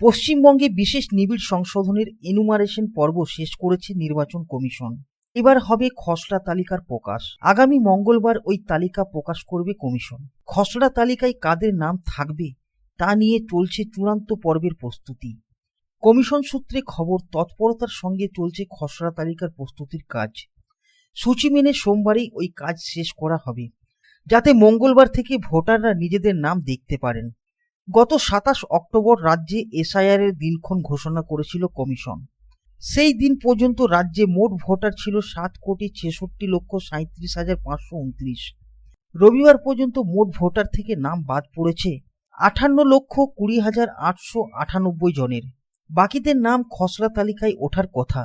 পশ্চিমবঙ্গে বিশেষ নিবিড় সংশোধনের এনুমারেশন পর্ব শেষ করেছে নির্বাচন কমিশন। এবার হবে খসড়া তালিকার প্রকাশ। আগামী মঙ্গলবার ওই তালিকা প্রকাশ করবে কমিশন। খসড়া তালিকায় কাদের নাম থাকবে তা নিয়ে চলছে চূড়ান্ত পর্বের প্রস্তুতি। কমিশন সূত্রে খবর, তৎপরতার সঙ্গে চলছে খসড়া তালিকার প্রস্তুতির কাজ। সূচি মেনে সোমবারেই ওই কাজ শেষ করা হবে, যাতে মঙ্গলবার থেকে ভোটাররা নিজেদের নাম দেখতে পারেন। গত সাতাশ অক্টোবর রাজ্যে এসআইআর এর দিনক্ষণ ঘোষণা করেছিল কমিশন। সেই দিন পর্যন্ত রাজ্যে মোট ভোটার ছিল সাত কোটি ছেষট্টি লক্ষ সাঁত্রিশ হাজার পাঁচশো উনত্রিশ। রবিবার পর্যন্ত মোট ভোটার থেকে নাম বাদ পড়েছে আটান্ন লক্ষ কুড়ি হাজার আটশো আটানব্বই জনের। বাকিদের নাম খসড়া তালিকায় ওঠার কথা।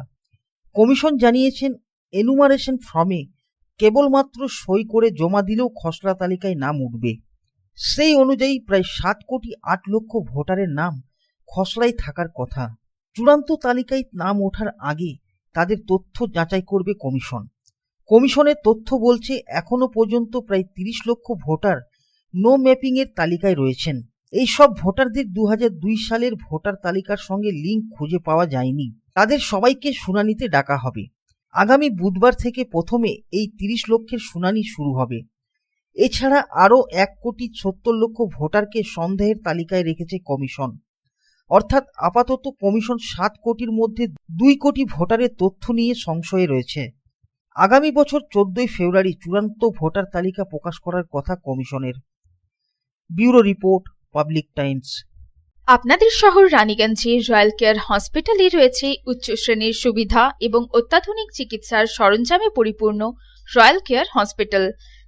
কমিশন জানিয়েছেন, এনুমারেশন ফর্মে কেবলমাত্র সই করে জমা দিলেও খসড়া তালিকায় নাম উঠবে। সেই অনুযায়ী প্রায় সাত কোটি আট লক্ষ ভোটারের নাম খসড়ায় থাকার কথা। চূড়ান্ত তালিকায় নাম ওঠার আগে তাদের তথ্য যাচাই করবে কমিশন। কমিশনের তথ্য বলছে, এখনও পর্যন্ত প্রায় তিরিশ লক্ষ ভোটার নো ম্যাপিং এর তালিকায় রয়েছেন। এই সব ভোটারদের দু দুই সালের ভোটার তালিকার সঙ্গে লিঙ্ক খুঁজে পাওয়া যায়নি। তাদের সবাইকে শুনানিতে ডাকা হবে। আগামী বুধবার থেকে প্রথমে এই তিরিশ লক্ষের শুনানি শুরু হবে। এছাড়া আরও এক কোটি সত্তর লক্ষ ভোটারকে সন্দেহের তালিকায় রেখেছে কমিশন। অর্থাৎ আপাতত কমিশন সাত কোটির মধ্যে দুই কোটি ভোটারের তথ্য নিয়ে সংশয়ে রয়েছে। আগামী বছর চোদ্দই ফেব্রুয়ারি চূড়ান্ত ভোটার তালিকা প্রকাশ করার কথা কমিশনের। Bureau report, Public Times. আপনাদের শহর রানীগঞ্জে রয়্যাল কেয়ার হসপিটালে রয়েছে উচ্চ শ্রেণির সুবিধা এবং অত্যাধুনিক চিকিৎসার সরঞ্জামে পরিপূর্ণ রয়্যাল কেয়ার হসপিটাল।